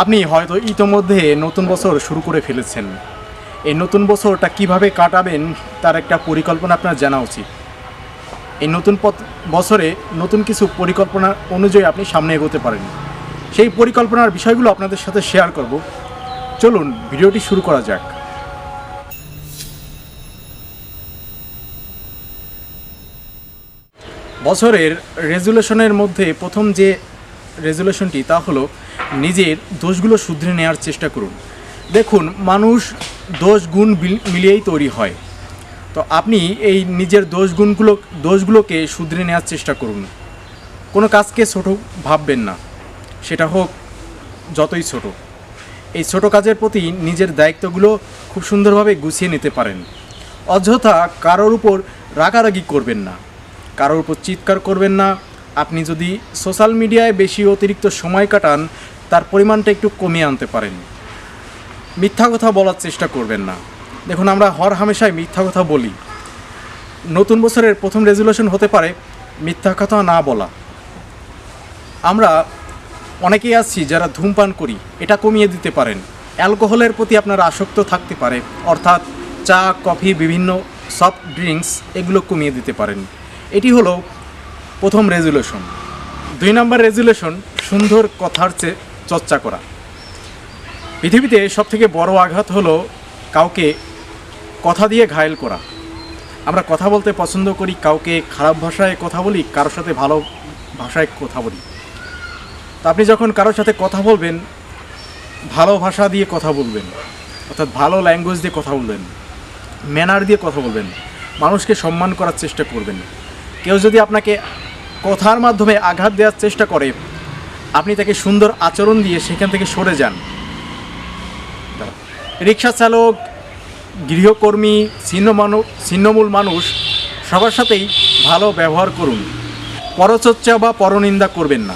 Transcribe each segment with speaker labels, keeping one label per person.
Speaker 1: আপনি হয়তো ইতোমধ্যে নতুন বছর শুরু করে ফেলেছেন। এই নতুন বছরটা কীভাবে কাটাবেন তার একটা পরিকল্পনা আপনার জানা উচিত। এই নতুন বছরে নতুন কিছু পরিকল্পনা অনুযায়ী আপনি সামনে এগোতে পারেন। সেই পরিকল্পনার বিষয়গুলো আপনাদের সাথে শেয়ার করব। চলুন, ভিডিওটি শুরু করা যাক। বছরের রেজুলেশনের মধ্যে প্রথম যে রেজুলেশনটি, তা হলো নিজের দোষগুলো শুধরে নেওয়ার চেষ্টা করুন। দেখুন, মানুষ দোষ গুণ মিলিয়েই তৈরি হয়। তো আপনি এই নিজের দোষ গুণগুলো দোষগুলোকে শুধরে নেওয়ার চেষ্টা করুন। কোনো কাজকে ছোট ভাববেন না। সেটা হোক যতই ছোট। এই ছোট কাজের প্রতি নিজের দায়িত্বগুলো খুব সুন্দরভাবে গুছিয়ে নিতে পারেন। অযথা কারোর উপর রাগারাগি করবেন না। কারোর উপর চিৎকার করবেন না। আপনি যদি সোশ্যাল মিডিয়ায় বেশি অতিরিক্ত সময় কাটান, তার পরিমাণটা একটু কমিয়ে আনতে পারেন। মিথ্যা কথা বলার চেষ্টা করবেন না। দেখুন, আমরা হর হামেশায় মিথ্যা কথা বলি। নতুন বছরের প্রথম রেজুলেশন হতে পারে মিথ্যা কথা না বলা। আমরা অনেকেই আছি যারা ধূমপান করি, এটা কমিয়ে দিতে পারেন। অ্যালকোহলের প্রতি আপনার আসক্ত থাকতে পারে, অর্থাৎ চা, কফি, বিভিন্ন সফট ড্রিঙ্কস, এগুলো কমিয়ে দিতে পারেন। এটি হলো প্রথম রেজুলেশন। দুই নম্বর রেজুলেশন, সুন্দর কথার চেয়ে চর্চা করা। পৃথিবীতে সবথেকে বড় আঘাত হলো কাউকে কথা দিয়ে ঘায়েল করা। আমরা কথা বলতে পছন্দ করি, কাউকে খারাপ ভাষায় কথা বলি, কারোর সাথে ভালো ভাষায় কথা বলি। তো আপনি যখন কারোর সাথে কথা বলবেন, ভালো ভাষা দিয়ে কথা বলবেন, অর্থাৎ ভালো ল্যাঙ্গুয়েজ দিয়ে কথা বলবেন ম্যানার দিয়ে কথা বলবেন, মানুষকে সম্মান করার চেষ্টা করবেন। কেউ যদি আপনাকে কথার মাধ্যমে আঘাত দেওয়ার চেষ্টা করে। আপনি তাকে সুন্দর আচরণ দিয়ে সেখান থেকে সরে যান। রিক্সা চালক, গৃহকর্মী ছিন্ন মানুষ ছিন্নমূল মানুষ, সবার সাথেই ভালো ব্যবহার করুন। পরচর্চা বা পরনিন্দা করবেন না।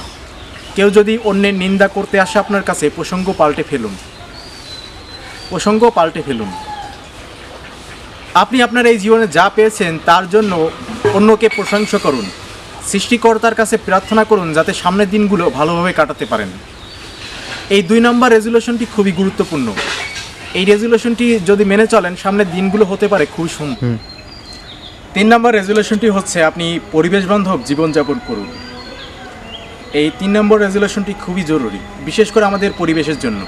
Speaker 1: কেউ যদি অন্যের নিন্দা করতে আসে আপনার কাছে, প্রসঙ্গ পাল্টে ফেলুন। প্রসঙ্গ পাল্টে ফেলুন। আপনি আপনার এই জীবনে যা পেয়েছেন, তার জন্য অন্যকে প্রশংসা করুন। সৃষ্টিকর্তার কাছে প্রার্থনা করুন যাতে সামনের দিনগুলো ভালোভাবে কাটাতে পারেন। এই দুই নম্বর রেজুলেশনটি খুবই গুরুত্বপূর্ণ। এই রেজুলেশনটি যদি মেনে চলেন সামনের দিনগুলো হতে পারে খুবই সুন্দর। তিন নম্বর রেজুলেশনটি হচ্ছে আপনি পরিবেশ বান্ধব জীবনযাপন করুন। এই তিন নম্বর রেজুলেশনটি খুবই জরুরি বিশেষ করে আমাদের পরিবেশের জন্য।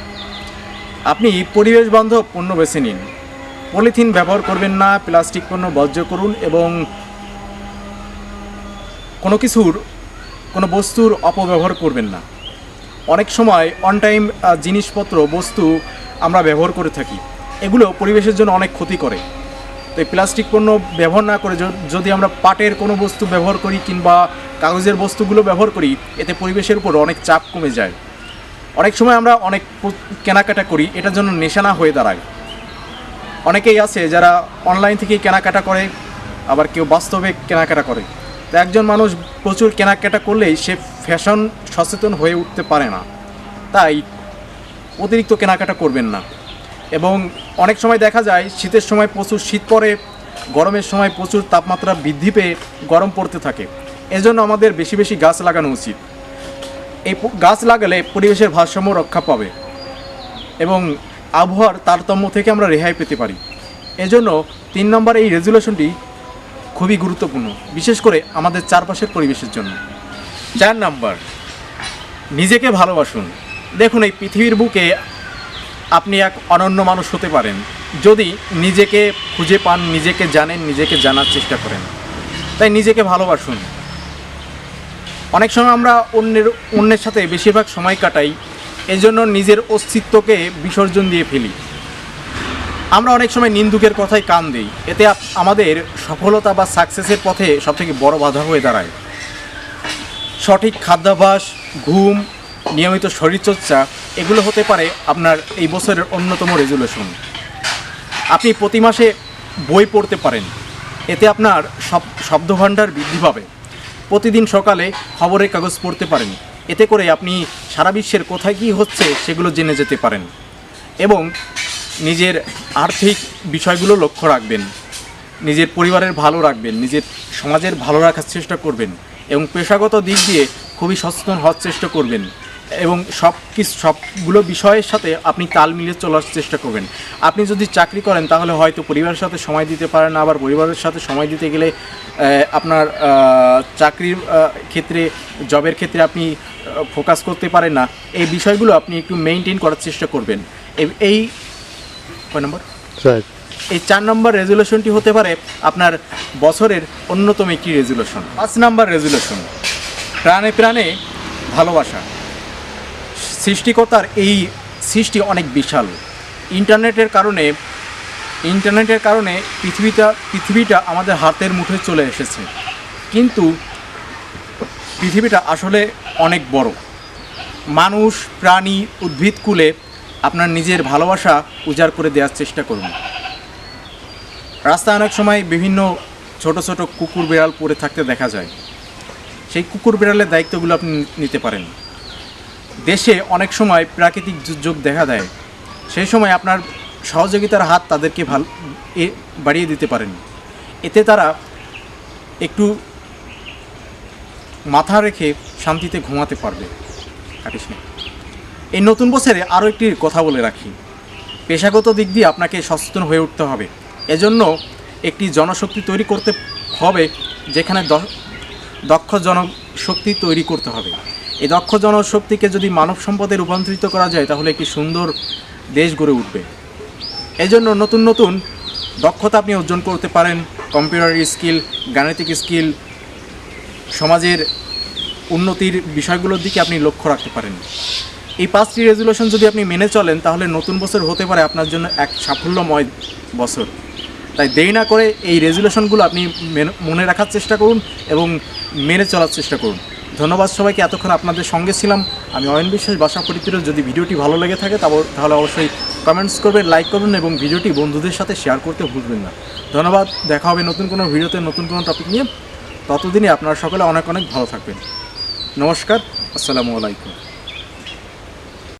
Speaker 1: আপনি পরিবেশ বান্ধব পণ্য বেছে নিন। পলিথিন ব্যবহার করবেন না প্লাস্টিক পণ্য বর্জ্য করুন এবং কোনো কিছুর, কোনো বস্তুর অপব্যবহার করবেন না। অনেক সময় অন টাইম জিনিসপত্র, বস্তু আমরা ব্যবহার করে থাকি। এগুলো পরিবেশের জন্য অনেক ক্ষতি করে। তো এই প্লাস্টিক পণ্য ব্যবহার না করে যদি আমরা পাটের কোনো বস্তু ব্যবহার করি কিংবা কাগজের বস্তুগুলো ব্যবহার করি, এতে পরিবেশের উপর অনেক চাপ কমে যায়। অনেক সময় আমরা অনেক কেনাকাটা করি, এটার জন্য নেশানা হয়ে দাঁড়ায়। অনেকেই আছে যারা অনলাইন থেকেই কেনাকাটা করে, আবার কেউ বাস্তবে কেনাকাটা করে। একজন মানুষ প্রচুর কেনাকাটা করলেই সে ফ্যাশন সচেতন হয়ে উঠতে পারে না। তাই অতিরিক্ত কেনাকাটা করবেন না। এবং অনেক সময় দেখা যায় শীতের সময় প্রচুর শীত পড়ে, গরমের সময় প্রচুর তাপমাত্রা বৃদ্ধি পেয়ে গরম পড়তে থাকে। এজন্য আমাদের বেশি বেশি গাছ লাগানো উচিত। এই গাছ লাগালে পরিবেশের ভারসাম্য রক্ষা পাবে এবং আবহাওয়ার তারতম্য থেকে আমরা রেহাই পেতে পারি। এজন্য তিন নম্বর এই রেজুলেশনটি খুবই গুরুত্বপূর্ণ, বিশেষ করে আমাদের চারপাশের পরিবেশের জন্য। চার নাম্বার, নিজেকে ভালোবাসুন। দেখুন, এই পৃথিবীর বুকে আপনি এক অনন্য মানুষ হতে পারেন, যদি নিজেকে খুঁজে পান, নিজেকে জানেন, নিজেকে জানার চেষ্টা করেন। তাই নিজেকে ভালোবাসুন। অনেক সময় আমরা অন্যের অন্যের সাথে বেশিরভাগ সময় কাটাই, এজন্য নিজের অস্তিত্বকে বিসর্জন দিয়ে ফেলি। আমরা অনেক সময় নিন্দুকের কথায় কান দিই। এতে আমাদের সফলতা বা সাকসেসের পথে সবথেকে বড় বাধা হয়ে দাঁড়ায়। সঠিক খাদ্যাভ্যাস, ঘুম, নিয়মিত শরীরচর্চা, এগুলো হতে পারে আপনার এই বছরের অন্যতম রেজুলেশন আপনি প্রতি মাসে বই পড়তে পারেন। এতে আপনার সব শব্দভাণ্ডার বৃদ্ধি পাবে। প্রতিদিন সকালে খবরের কাগজ পড়তে পারেন। এতে করে আপনি সারা বিশ্বের কোথায় কী হচ্ছে সেগুলো জেনে যেতে পারেন। এবং নিজের আর্থিক বিষয়গুলো লক্ষ্য রাখবেন, নিজের পরিবারের ভালো রাখবেন, নিজের সমাজের ভালো রাখার চেষ্টা করবেন এবং পেশাগত দিক দিয়ে খুবই সচেতন হওয়ার চেষ্টা করবেন এবং সব কিছু, সবগুলো বিষয়ের সাথে আপনি তাল মিলিয়ে চলার চেষ্টা করবেন। আপনি যদি চাকরি করেন, তাহলে হয়তো পরিবারের সাথে সময় দিতে পারেন না, আবার পরিবারের সাথে সময় দিতে গেলে আপনার চাকরির ক্ষেত্রে, জবের ক্ষেত্রে আপনি ফোকাস করতে পারেন না। এই বিষয়গুলো আপনি একটু মেনটেন করার চেষ্টা করবেন। এই- এই কয় নম্বর? এই চার নম্বর রেজুলেশনটি হতে পারে আপনার বছরের অন্যতম একটি রেজুলেশন পাঁচ নম্বর রেজুলেশন প্রাণে প্রাণে ভালোবাসা। সৃষ্টিকর্তার এই সৃষ্টি অনেক বিশাল। ইন্টারনেটের কারণে ইন্টারনেটের কারণে পৃথিবীটা পৃথিবীটা আমাদের হাতের মুঠোয় চলে এসেছে। কিন্তু পৃথিবীটা আসলে অনেক বড়। মানুষ প্রাণী উদ্ভিদকুলে আপনার নিজের ভালোবাসা উজাড় করে দেওয়ার চেষ্টা করুন। রাস্তায় অনেক সময় বিভিন্ন ছোট ছোট কুকুর বিড়াল পড়ে থাকতে দেখা যায়। সেই কুকুর বিড়ালের দায়িত্বগুলো আপনি নিতে পারেন। দেশে অনেক সময় প্রাকৃতিক দুর্যোগ দেখা দেয়। সেই সময় আপনার সহযোগিতার হাত তাদেরকে ভালো এ বাড়িয়ে দিতে পারেন। এতে তারা একটু মাথা রেখে শান্তিতে ঘুমাতে পারবে। কাটিস না। এই নতুন বছরে আরও একটি কথা বলে রাখি। পেশাগত দিক দিয়ে আপনাকে সচেতন হয়ে উঠতে হবে। এজন্য একটি জনশক্তি তৈরি করতে হবে, যেখানে দক্ষ জনশক্তি তৈরি করতে হবে। এই দক্ষ জনশক্তিকে যদি মানব সম্পদে রূপান্তরিত করা যায়, তাহলে একটি সুন্দর দেশ গড়ে উঠবে। এজন্য নতুন নতুন দক্ষতা আপনি অর্জন করতে পারেন। কম্পিউটার স্কিল, গাণিতিক স্কিল, সমাজের উন্নতির বিষয়গুলোর দিকে আপনি লক্ষ্য রাখতে পারেন। এই পাঁচটি রেজুলেশন যদি আপনি মেনে চলেন, তাহলে নতুন বছর হতে পারে আপনার জন্য এক সাফল্যময় বছর। তাই দেরি না করে এই রেজুলেশনগুলো আপনি মেনে- রাখার চেষ্টা করুন এবং মেনে চলার চেষ্টা করুন। ধন্যবাদ সবাইকে, এতক্ষণ আপনাদের সঙ্গে ছিলাম। আমি অয়ন বিশ্বাস, বাসা পরিচিত যদি ভিডিওটি ভালো লেগে থাকে, তাহলে অবশ্যই কমেন্টস করবেন লাইক করবেন এবং ভিডিওটি বন্ধুদের সাথে শেয়ার করতে ভুলবেন না। ধন্যবাদ, দেখা হবে নতুন কোনো ভিডিওতে, নতুন কোনো টপিক নিয়ে। ততদিনে আপনারা সকলে অনেক অনেক ভালো থাকবেন। নমস্কার, আসসালামু আলাইকুম।